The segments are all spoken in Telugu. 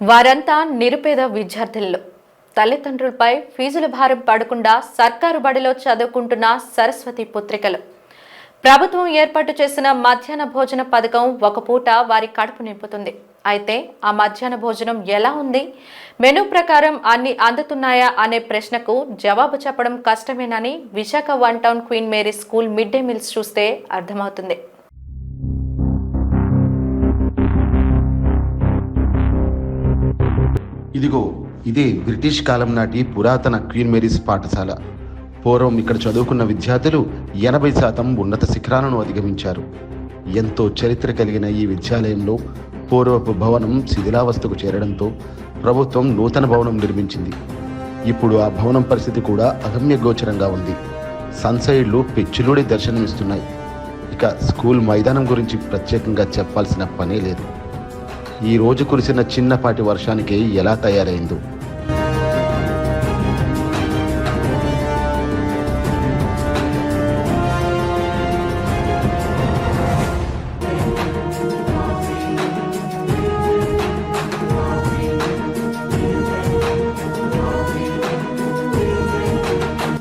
వారంతా నిరుపేద విద్యార్థులు తల్లిదండ్రులపై ఫీజుల భారం పడకుండా సర్కారు బడిలో చదువుకుంటున్న సరస్వతి పుత్రికలు. ప్రభుత్వం ఏర్పాటు చేసిన మధ్యాహ్న భోజన పథకం ఒక పూట వారి కడుపు నింపుతుంది. అయితే ఆ మధ్యాహ్న భోజనం ఎలా ఉంది? మెనూ ప్రకారం అన్ని అందుతున్నాయా అనే ప్రశ్నకు జవాబు చెప్పడం కష్టమేనని Visakha one town Queen Mary school mid day meals చూస్తే అర్థమవుతుంది. ఇదిగో ఇదే బ్రిటిష్ కాలం నాటి పురాతన క్వీన్ మేరీస్ పాఠశాల. పూర్వం ఇక్కడ చదువుకున్న విద్యార్థులు ఎనభై శాతం ఉన్నత శిఖరాలను అధిగమించారు. ఎంతో చరిత్ర కలిగిన ఈ విద్యాలయంలో పూర్వపు భవనం శిథిలావస్థకు చేరడంతో ప్రభుత్వం నూతన భవనం నిర్మించింది. ఇప్పుడు ఆ భవనం పరిస్థితి కూడా అగమ్య గోచరంగా ఉంది. సన్సైడ్లు పెచ్చులుడి దర్శనమిస్తున్నాయి. ఇక స్కూల్ మైదానం గురించి ప్రత్యేకంగా చెప్పాల్సిన పనే లేదు. ఈ రోజు కురిసిన చిన్నపాటి వర్షానికి ఎలా తయారైందో.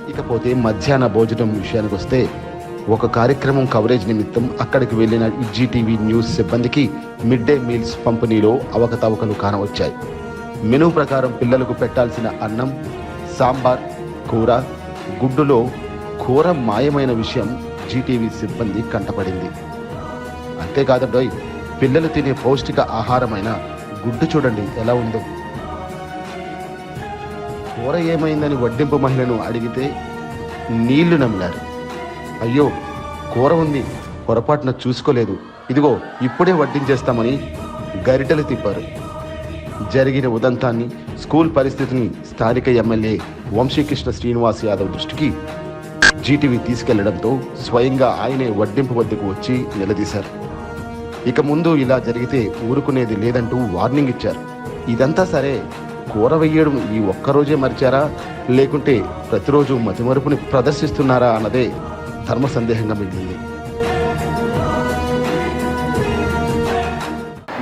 ఇకపోతే మధ్యాహ్న భోజనం విషయానికి వస్తే ఒక కార్యక్రమం కవరేజ్ నిమిత్తం అక్కడికి వెళ్ళిన జీటీవీ న్యూస్ సిబ్బందికి మిడ్ డే మీల్స్ పంపిణీలో అవకతవకలు కానవచ్చాయి. మెనూ ప్రకారం పిల్లలకు పెట్టాల్సిన అన్నం సాంబార్ కూర గుడ్డులో కూర మాయమైన విషయం జీటీవీ సిబ్బంది కంటపడింది. అంతేకాదండోయ్ పిల్లలు తినే పౌష్టిక ఆహారమైన గుడ్డు చూడండి ఎలా ఉందో. కూర ఏమైందని వడ్డింపు మహిళను అడిగితే నీళ్ళు నమిలారు. అయ్యో కూర ఉంది. పొరపాటున చూసుకోలేదు. ఇదిగో ఇప్పుడే వడ్డించేస్తామని గరిటెలు తిప్పారు. జరిగిన ఉదంతాన్ని స్కూల్ పరిస్థితిని స్థానిక ఎమ్మెల్యే వంశీకృష్ణ శ్రీనివాస్ యాదవ్ దృష్టికి జీటీవీ తీసుకెళ్ళడంతో స్వయంగా ఆయనే వడ్డింపు వద్దకు వచ్చి నిలదీశారు. ఇక ముందు ఇలా జరిగితే ఊరుకునేది లేదంటూ వార్నింగ్ ఇచ్చారు. ఇదంతా సరే కూర వెయ్యడం ఈ ఒక్కరోజే మరిచారా? లేకుంటే ప్రతిరోజు మతిమరుపుని ప్రదర్శిస్తున్నారా అన్నదే ధర్మ సందేహంగా మిగిలింది.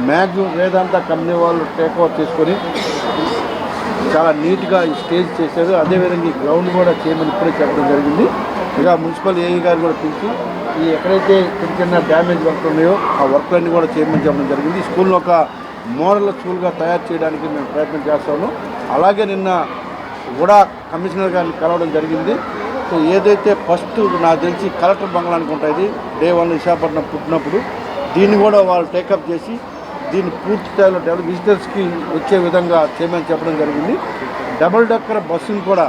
మ్యాక్సిమం వేదాంత కంపెనీ వాళ్ళు టేక్ ఓవర్ తీసుకొని చాలా నీట్గా ఈ స్టేజ్ చేశారు. అదేవిధంగా ఈ గ్రౌండ్ కూడా చేయమని ఇప్పుడే చెప్పడం జరిగింది. ఇక మున్సిపల్ ఏఈ గారు కూడా పిలిచి ఈ ఎక్కడైతే చిన్న చిన్న డ్యామేజ్ వర్క్ ఉన్నాయో ఆ వర్క్లన్నీ కూడా చేయమని చెప్పడం జరిగింది. ఈ స్కూల్ని ఒక మోడల్ స్కూల్గా తయారు చేయడానికి మేము ప్రయత్నం చేస్తాము అలాగే నిన్న కూడా కమిషనర్ గారిని కలవడం జరిగింది. సో ఏదైతే ఫస్ట్ నాకు తెలిసి కలెక్టర్ బంగ్లా అనుకుంటుంది డే వన్ విశాఖపట్నం పుట్టినప్పుడు దీన్ని కూడా వాళ్ళు టేకప్ చేసి దీన్ని పూర్తి స్థాయిలో డెవలప్ విజిటర్స్కి వచ్చే విధంగా చేయమని చెప్పడం జరిగింది. డబుల్ డెక్కర్ బస్సును కూడా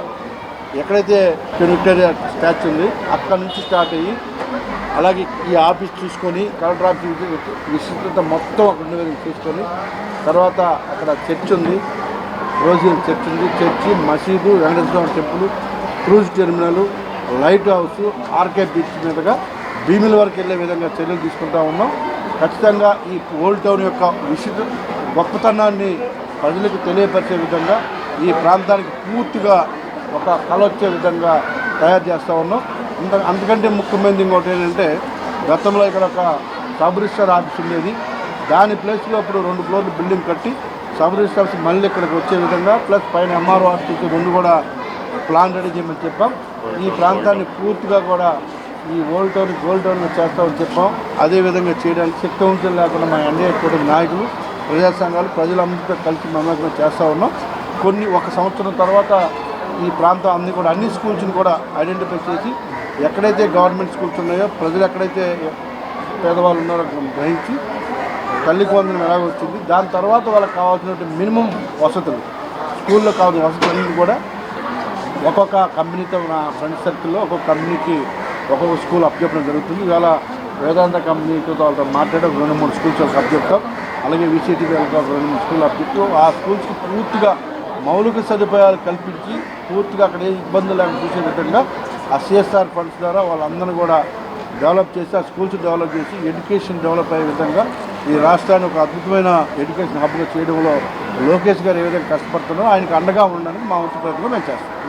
ఎక్కడైతే విక్టోరియా స్టాచ్యూ ఉంది అక్కడ నుంచి స్టార్ట్ అయ్యి అలాగే ఈ ఆఫీస్ చూసుకొని కలెక్టర్ ఆఫీస్ విస్తృత మొత్తం అక్కడ ఉండే చూసుకొని తర్వాత అక్కడ చర్చ్ ఉంది రోజు చర్చ్ ఉంది. చర్చి మసీదు Venkateswara temple cruise terminal light house RK beach మీదుగా భీమిల వరకు వెళ్ళే విధంగా చర్యలు తీసుకుంటా ఉన్నాం. ఖచ్చితంగా ఈ ఓల్డ్ టౌన్ యొక్క విశిష్ట గొప్పతనాన్ని ప్రజలకు తెలియపరిచే విధంగా ఈ ప్రాంతానికి పూర్తిగా ఒక కళ వచ్చే విధంగా తయారు చేస్తూ ఉన్నాం. ఇంత అంతకంటే ముఖ్యమైనది ఇంకోటి ఏంటంటే గతంలో ఇక్కడ ఒక సబ్ రిజిస్టర్ ఆఫీస్ ఉండేది. దాని ప్లేస్లో ఇప్పుడు రెండు ఫ్లోర్లు బిల్డింగ్ కట్టి సబ్ రిజిస్టర్ ఆఫీస్ మళ్ళీ ఇక్కడికి వచ్చే విధంగా ప్లస్ పైన ఎంఆర్ఓ ఆఫీస్ రెండు కూడా ప్లాన్ రెడీ చేయమని చెప్పాం. ఈ ప్రాంతాన్ని పూర్తిగా కూడా ఈ ఓల్డ్ టౌన్ గోల్డ్ టౌన్లో చేస్తామని చెప్పాం. అదేవిధంగా చేయడానికి శక్తివంతులు లేకుండా మా ఎన్డీఏ కూటమి నాయకులు ప్రజా సంఘాలు ప్రజలందరితో కలిసి మమేకం చేస్తూ ఉన్నాం. కొన్ని ఒక సంవత్సరం తర్వాత ఈ ప్రాంతం అన్ని కూడా అన్ని స్కూల్స్ని కూడా ఐడెంటిఫై చేసి ఎక్కడైతే గవర్నమెంట్ స్కూల్స్ ఉన్నాయో ప్రజలు ఎక్కడైతే పేదవాళ్ళు ఉన్నారో అక్కడ గ్రహించి తల్లికి వందనం ఎలా వచ్చింది. దాని తర్వాత వాళ్ళకి కావాల్సినటువంటి మినిమం వసతులు స్కూల్లో కావాల్సిన వసతులన్నీ కూడా ఒక్కొక్క కంపెనీతో నా ఫ్రెండ్ సర్కిల్లో ఒక్కొక్క కంపెనీకి ఒక్కొక్క స్కూల్ అప్పచెప్పడం జరుగుతుంది. ఇవాళ వేదాంత కంపెనీతో వాళ్ళతో మాట్లాడి ఒక రెండు మూడు స్కూల్స్ వాళ్ళకి అప్పచెప్తాం. అలాగే విసిటీ వాళ్ళకి ఒక రెండు మూడు స్కూల్ అప్పచెప్తూ ఆ స్కూల్స్కి పూర్తిగా మౌలిక సదుపాయాలు కల్పించి పూర్తిగా అక్కడ ఏ ఇబ్బందులు లేకుండా చూసే విధంగా ఆ సిఎస్ఆర్ ఫండ్స్ ద్వారా వాళ్ళందరినీ కూడా డెవలప్ చేసి ఆ స్కూల్స్ డెవలప్ చేసి ఎడ్యుకేషన్ డెవలప్ అయ్యే విధంగా ఈ రాష్ట్రాన్ని ఒక అద్భుతమైన ఎడ్యుకేషన్ హబ్గా చేయడంలో లోకేష్ గారు ఏ విధంగా కష్టపడుతున్నారో ఆయనకు అండగా ఉండడానికి మా వంతు ప్రయత్నం మేము చేస్తాం